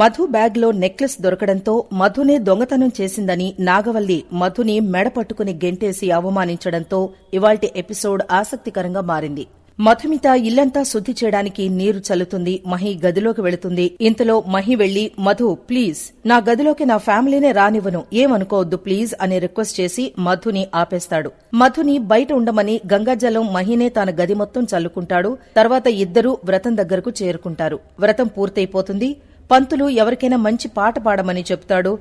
మధు బ్యాగ్లో నెక్లెస్ దొరకడంతో మధునే దొంగతనం చేసిందని నాగవల్లి మధుని మెడ పట్టుకుని గెంటేసి అవమానించడంతో ఇవాల్టి ఎపిసోడ్ ఆసక్తికరంగా మారింది. మధుమిత ఇల్లంతా శుద్ధి చేయడానికి నీరు చల్లుతుంది మహి గదిలోకి వెళుతుంది. ఇంతలో మహి వెళ్ళి మధు ప్లీజ్ నా గదిలోకి నా ఫ్యామిలీనే రానివ్వను ఏమనుకోవద్దు ప్లీజ్ అని రిక్వెస్ట్ చేసి మధుని ఆపేస్తాడు. మధుని బయట ఉండమని గంగాజలం మహినే తన గది మొత్తం చల్లుకుంటాడు. తర్వాత ఇద్దరూ వ్రతం దగ్గరకు చేరుకుంటారు. వ్రతం పూర్తయిపోతుంది. పంతులు ఎవరికైనా మంచి పాట పాడమని చెప్తాడు.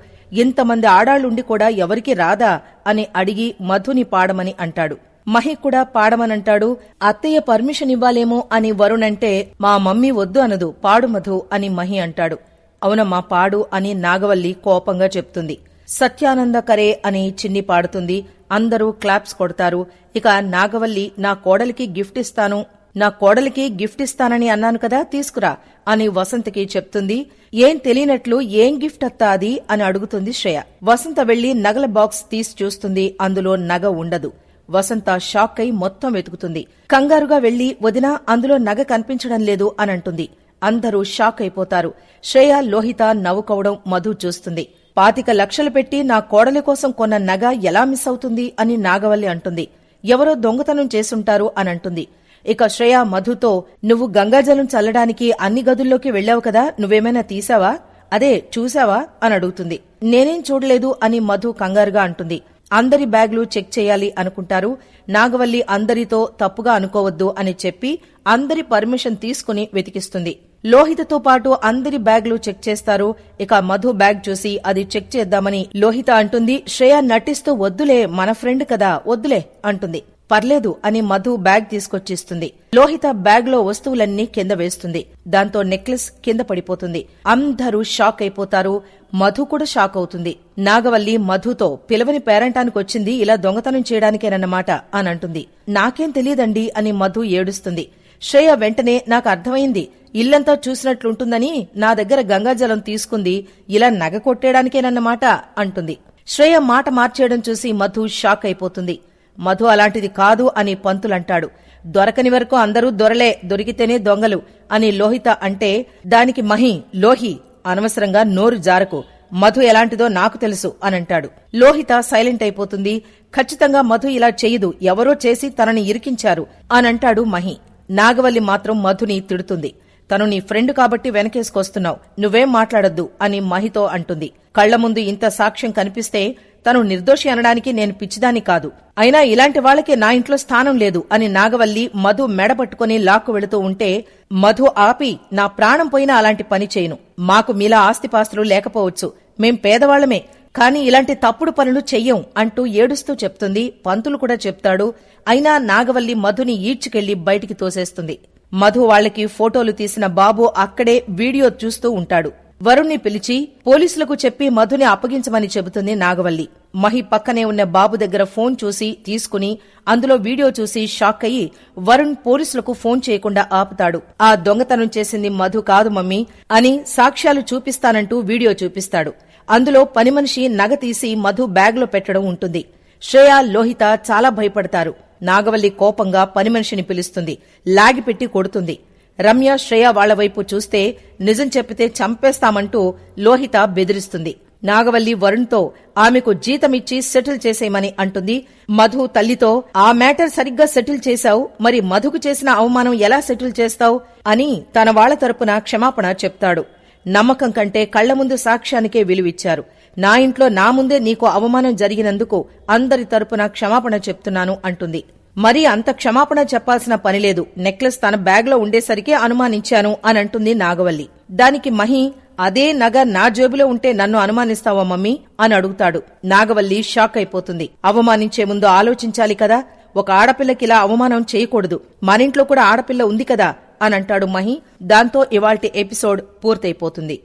ఇంతమంది ఆడాళ్ళుండి కూడా ఎవరికి రాదా అని అడిగి మధుని పాడమని అంటాడు. మహి కూడా పాడమనంటాడు అత్తయ్య పర్మిషన్ ఇవ్వాలేమో అని వరుణ్ అంటే మా మమ్మీ వద్దు అనదు పాడు మధు అని మహి అంటాడు. అవునమ్మా పాడు అని నాగవల్లి కోపంగా చెప్తుంది. సత్యానంద కరే అని చిన్ని పాడుతుంది. అందరూ క్లాప్స్ కొడతారు. ఇక నాగవల్లి నా కోడలికి గిఫ్ట్ ఇస్తాను నా కోడలికి గిఫ్ట్ ఇస్తానని అన్నాను కదా తీసుకురా అని వసంతకి చెప్తుంది. ఏం తెలియనట్లు ఏం గిఫ్ట్ అత్తా అది అని అడుగుతుంది శ్రేయ. వసంత వెళ్ళి నగల బాక్స్ తీసి చూస్తుంది. అందులో నగ ఉండదు. వసంత షాక్ అయి మొత్తం వెతుకుతుంది. కంగారుగా వెళ్ళి వదినా అందులో నగ కనిపించడం లేదు అని అంటుంది. అందరూ షాక్ అయిపోతారు. శ్రేయ లోహిత నవ్వుకోవడం మధు చూస్తుంది. పాతిక లక్షలు పెట్టి నా కోడలి కోసం కొన్న నగ ఎలా మిస్ అవుతుంది అని నాగవల్లి అంటుంది. ఎవరో దొంగతనం చేసుంటారు అని అంటుంది. ఇక శ్రేయ మధుతో నువ్వు గంగాజలం చల్లడానికి అన్ని గదుల్లోకి వెళ్ళావు కదా నువ్వేమైనా తీసావా అదే చూసావా అని అడుగుతుంది. నేనేం చూడలేదు అని మధు కంగారుగా అంటుంది. అందరి బ్యాగ్లు చెక్ చేయాలి అనుకుంటారు. నాగవల్లి అందరితో తప్పుగా అనుకోవద్దు అని చెప్పి అందరి పర్మిషన్ తీసుకుని వెతికిస్తుంది. లోహితతో పాటు అందరి బ్యాగ్లు చెక్ చేస్తారు. ఇక మధు బ్యాగ్ చూసి అది చెక్ చేద్దామని లోహిత అంటుంది. శ్రేయ నటిస్తూ వద్దులే మన ఫ్రెండ్ కదా వద్దులే అంటుంది. పర్లేదు అని మధు బ్యాగ్ తీసుకొచ్చిస్తుంది. లోహిత బ్యాగ్లో వస్తువులన్నీ కింద వేస్తుంది. దాంతో నెక్లెస్ కింద పడిపోతుంది. అందరూ షాక్ అయిపోతారు. మధు కూడా షాక్ అవుతుంది. నాగవల్లి మధుతో పిలవని పేరంటానికి వచ్చింది ఇలా దొంగతనం చేయడానికేనన్నమాట అని అంటుంది. నాకేం తెలియదండి అని మధు ఏడుస్తుంది. శ్రేయ వెంటనే నాకు అర్థమైంది. ఇల్లంతా చూసినట్లుంటుందని నా దగ్గర గంగాజలం తీసుకుంది. ఇలా నగ కొట్టేయడానికేనన్నమాట అంటుంది. శ్రేయ మాట మార్చేయడం చూసి మధు షాక్ అయిపోతుంది. మధు అలాంటిది కాదు అని పంతులంటాడు. దొరకని వరకు అందరూ దొరలే దొరికితేనే దొంగలు అని లోహిత అంటే దానికి మహి లోహి అనవసరంగా నోరు జారకు మధు ఎలాంటిదో నాకు తెలుసు అనంటాడు. లోహిత సైలెంట్ అయిపోతుంది. ఖచ్చితంగా మధు ఇలా చేయదు ఎవరో చేసి తనని ఇరికించారు అనంటాడు మహి. నాగవల్లి మాత్రం మధుని తిడుతుంది. తను నీ ఫ్రెండ్ కాబట్టి వెనకేసుకొస్తున్నావు. నువ్వేం మాట్లాడొద్దు అని మహితో అంటుంది. కళ్ళ ముందు ఇంత సాక్ష్యం కనిపిస్తే తను నిర్దోషి అనడానికి నేను పిచ్చిదాన్ని కాదు. అయినా ఇలాంటి వాళ్ళకి నా ఇంట్లో స్థానం లేదు అని నాగవల్లి మధు మెడపట్టుకుని లాక్కు వెళుతూ ఉంటే మధు ఆపి నా ప్రాణం పోయినా అలాంటి పని చేయను. మాకు మీలా ఆస్తిపాస్తులు లేకపోవచ్చు. మేం పేదవాళ్ళమే కాని ఇలాంటి తప్పుడు పనులు చెయ్యం అంటూ ఏడుస్తూ చెప్తుంది. పంతులు కూడా చెప్తాడు. అయినా నాగవల్లి మధుని ఈడ్చుకెళ్ళి బయటికి తోసేస్తుంది. మధు వాళ్ళకి ఫోటోలు తీసిన బాబు అక్కడే వీడియో చూస్తూ ఉంటాడు. వరుణ్ణి పిలిచి పోలీసులకు చెప్పి మధుని అప్పగించమని చెబుతుంది నాగవల్లి. మహి పక్కనే ఉన్న బాబు దగ్గర ఫోన్ చూసి తీసుకుని అందులో వీడియో చూసి షాక్ అయ్యి వరుణ్ పోలీసులకు ఫోన్ చేయకుండా ఆపుతాడు. ఆ దొంగతనం చేసింది మధు కాదు మమ్మీ అని సాక్ష్యాలు చూపిస్తానంటూ వీడియో చూపిస్తాడు. అందులో పని మనిషి నగ తీసి మధు బ్యాగ్లో పెట్టడం ఉంటుంది. శ్రేయ లోహిత చాలా భయపడతారు. నాగవల్లి కోపంగా పని మనిషిని పిలుస్తుంది. లాగిపెట్టి కొడుతుంది. రమ్య శ్రేయ వాళ్ళ వైపు చూస్తే నిజం చెప్పితే చంపేస్తామంటూ లోహిత బెదిరిస్తుంది. నాగవల్లి వరుణ్తో ఆమెకు జీతమిచ్చి సెటిల్ చేసేయమని అంటుంది. మధు తల్లితో ఆ మ్యాటర్ సరిగ్గా సెటిల్ చేశావు. మరి మధుకు చేసిన అవమానం ఎలా సెటిల్ చేస్తావు? అని తన వాళ్ళ తరపున క్షమాపణ చెప్తాడు. నమ్మకం కంటే కళ్ళ ముందు సాక్ష్యానికే విలువిచ్చారు. నా ఇంట్లో నా ముందే నీకు అవమానం జరిగినందుకు అందరి తరపున క్షమాపణ చెప్తున్నాను అంటుంది. మరి అంత క్షమాపణ చెప్పాల్సిన పనిలేదు నెక్లెస్ తన బ్యాగ్లో ఉండేసరికే అనుమానించాను అని అంటుంది నాగవల్లి. దానికి మహి అదే నగ నా జేబులో ఉంటే నన్ను అనుమానిస్తావా మమ్మీ? అని అడుగుతాడు. నాగవల్లి షాక్ అయిపోతుంది. అవమానించే ముందు ఆలోచించాలి కదా. ఒక ఆడపిల్లకి ఇలా అవమానం చేయకూడదు. మనింట్లో కూడా ఆడపిల్ల ఉంది కదా? అని అంటాడు మహి. దాంతో ఇవాల్టి ఎపిసోడ్ పూర్తయిపోతుంది.